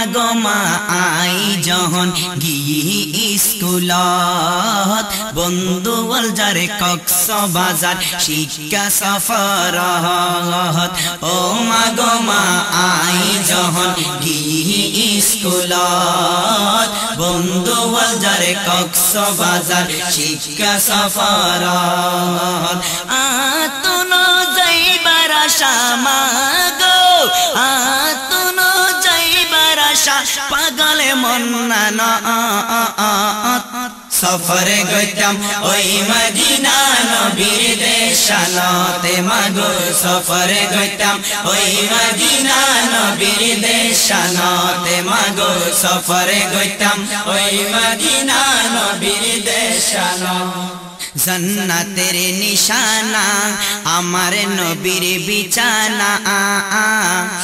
মাগো মা আই যখন গিয়ে স্কুলত, বন্ধু যারে কক্স বাজার শিক্ষা সফরত ও মা আই যখন গিয়ে স্কুলত, বন্ধু যারে কক্স বাজার শিক্ষা সফরত আতুন যাইবার আশা পাগলে মন না সফরে গইতাম ওই মদিনা নবীর দেশানতে মাগো। সফরে গইতাম ওই মদিনা নবীর দেশানতে মাগো। সফরে গইতাম ওই মদিনা নবীর দেশানতে জন্নতের নিশানা আমার নবীর বিছানা।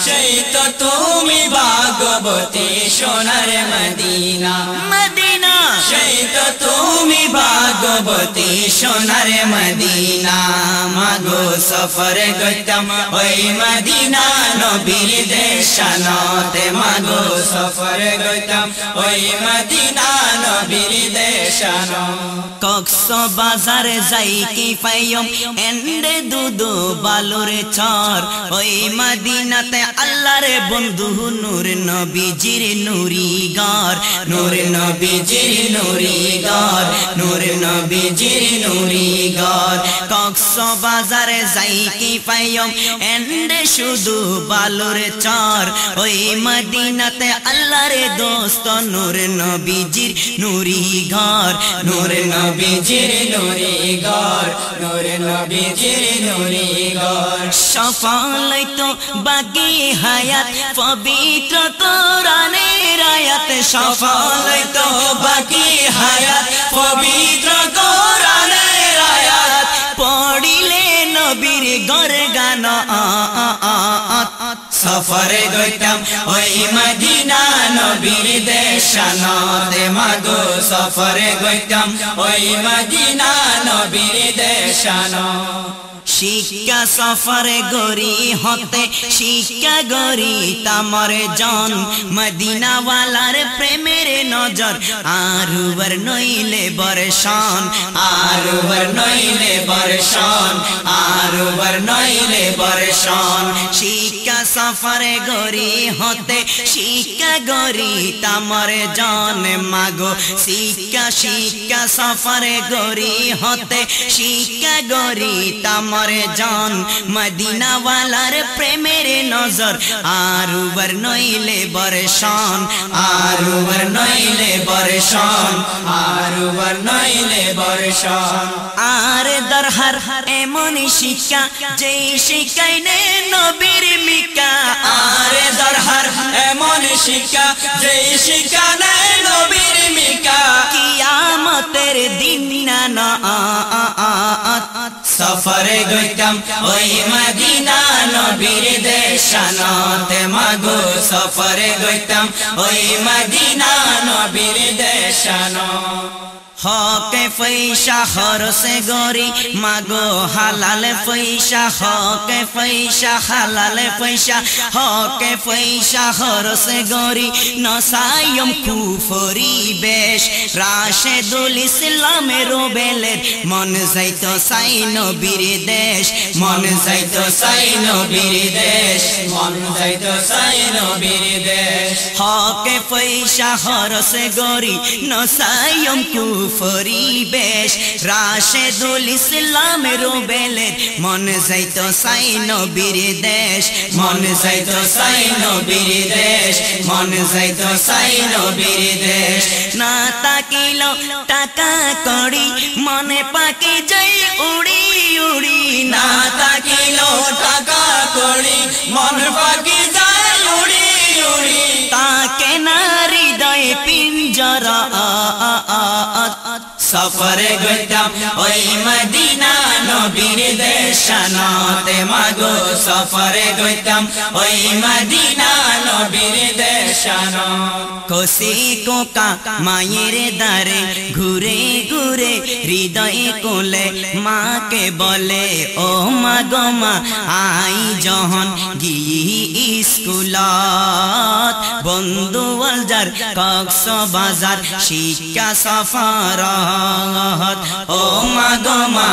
সেই তো তুমি ভাগবতী সোনার মদিনা। মদিনা। সেই তো তুমি ভাগবতী সোনার মদিনা। মাগো সফর গতম ওই মদিনা নবীর দেশানতে মাগো সফর গইতাম ওই মদিনা নবীর দেশান কক্স বাজার যাই, কি পাইম এন্ডে দুদু বালুর চর। ওই মদিনাতে আল্লাহর বন্ধু নূর নবীজির নুরি গর নূর নবীজির নুরি গর নূর নবীজির নুরি গর কক্স বাজারে যাই, কি পাইম এন্ডে শুধু বালুর চর। ওই মদিনাতে আল্লাহর দোস্ত নূর নবীজির নুরি ঘর নূর নবীজির নূরে ঘর নূরে নবীজির নূরে গর সফল তো বাকি হায়াত পবিত্র তোরানের আয়াত। সফল তো বাকি হায়াত পবিত্র সফরে গইতাম। ওই মদিনা নবীর দেশানতে মাগো সফরে গইতাম। ওই মদিনা নবীর দেশানো শিক্ষা সফরে গরি হতে, শিক্ষা গরি তামর জন। মদিনাওয়ালার প্রেমের নজর, আরুবর নইলে বর্ষণ, আরুবর নইলে বর্ষণ, আরুবর নইলে বর্ষণ। শিক্ষা সফরে গরি হতে, শিক্ষা গরি তামর জন। মাগো, শিক্ষা শিক্ষা সফরে গরি হতে, শিক্ষা গরি তামর জন। মদিনাওয়ালার প্রেমের নজর আরুবর নইলে বর্ষণ, আরুবর নইলে বর্ষণ, আরুবর নইলে বর্ষণ। আর দরহার এমন শিক্ষা, যেই শিখাই নে নবীর মিকা। আর দরহার এমন শিক্ষা যে শিক্ষা নেই নবীর মিকা। কিয়ামতের দিন না সফরে গইতাম ওই মদিনা নবীর দেশানতে মাগো সফরে গইতাম ওই মদিনা নবীর দেশানো হকে পয়সা খরচে গরি। মাগো হালালে পয়সা, হকে পয়সা, হালালে পয়সা। হকে পয়সা খরচে গরি। নসায়ম কুফরি বেশ। রাশেদুল ইসলামের বেলের মন যাইতো সাই নবীর দেশ। মন যাইতো সাই নবীর দেশ। মন যাইতো সাই নবীর দেশ। হকে পয়সা খরচে গরি, নসায়ম কুফরি বেশ। রাশেদুল ইসলামের বেলের মন যাইতো সাই নবীর দেশ, মন যাইতো সাই নবীর দেশ, মন যাইতো সাই নবীর দেশ। না তাকিল টাকা করি মনে পাকি যাই উড়ি উড়ি। না তাকিল টাকা করি মন পাকি সফরে গইতাম ওই মদিনা নবীর দেশানতে মাগো সফরে গইতাম। ওই মদিনা নবীর দেশ দেশানো কসি কোকা মায়ের দ্বারে ঘুরে ঘুরে হৃদয়ে কোলে মাকে বলে, ও মা গো মা, আই যহন গিয়ে স্কুলত, বন্ধু অলজার কক্স বাজার শিক্ষা সফরত, ও মা গো মা,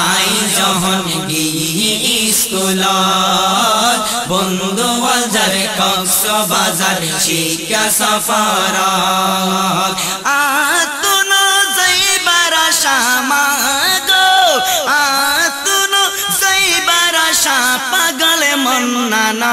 আই যহন গিয়ে স্কুলত বন্ধু অলজার কক্স বাজার, শিক্ষা সফরত। আতুন যাইবার শামাগো আতুন যাইবার শা না।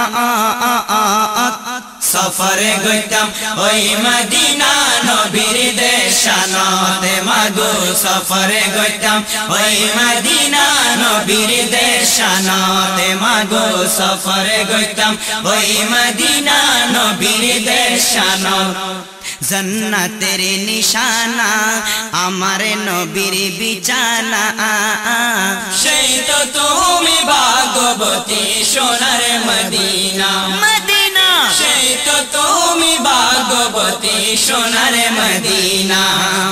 সফরে গইতাম, ওই মদিনা নবীর দেশানতে মাগো সফরে গইতাম, ওই মদিনা নবীর দেশানতে মাগো সফরে গইতাম, ওই মদিনা নবীর দেশানত জন্নতের নিশানা, আমার নবীর বিছানা। সেই তো তুমি ভাগবতী সোনার মদিনা। ভাগবতী সোনার মদিনা,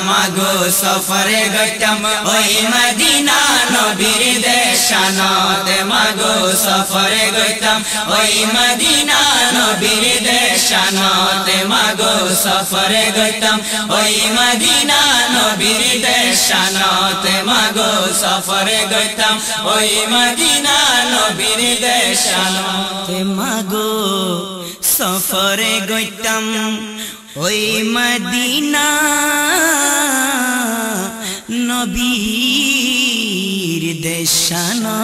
মাগো সফরে গতম ওই মদিনা নবীর দেশানত, মাগো সফরে গতম ওই মদিনা নবীর দেশানত, মাগো সফরে গতম ওই মদিনা নবীর দেশানত, মাগো সফরে গতম ওই মদিনা নবীর দেশানত, মাগো সফরে গইতাম ওই মদিনা নবীর দেশানা।